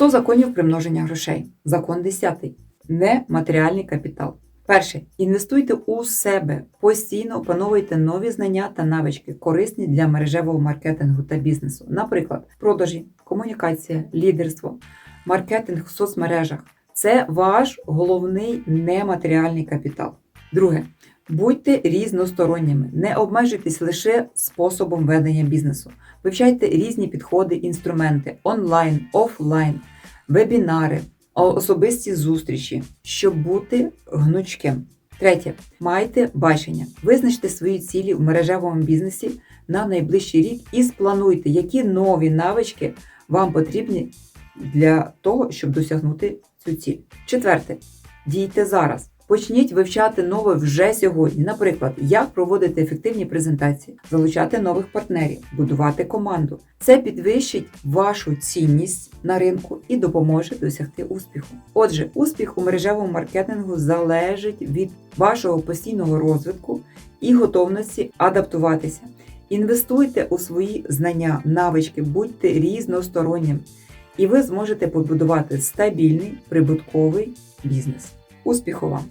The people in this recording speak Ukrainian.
100 законів примноження грошей. Закон 10. Нематеріальний капітал. Перше. Інвестуйте у себе. Постійно опановуйте нові знання та навички, корисні для мережевого маркетингу та бізнесу. Наприклад, продажі, комунікація, лідерство, маркетинг в соцмережах. Це ваш головний нематеріальний капітал. Друге. Будьте різносторонніми, не обмежуйтесь лише способом ведення бізнесу. Вивчайте різні підходи, інструменти онлайн, офлайн, вебінари, особисті зустрічі, щоб бути гнучким. Третє. Майте бачення. Визначте свої цілі в мережевому бізнесі на найближчий рік і сплануйте, які нові навички вам потрібні для того, щоб досягнути цю ціль. Четверте. Дійте зараз. Почніть вивчати нове вже сьогодні. Наприклад, як проводити ефективні презентації, залучати нових партнерів, будувати команду. Це підвищить вашу цінність на ринку і допоможе досягти успіху. Отже, успіх у мережевому маркетингу залежить від вашого постійного розвитку і готовності адаптуватися. Інвестуйте у свої знання, навички, будьте різностороннім, і ви зможете побудувати стабільний прибутковий бізнес. Успіху вам!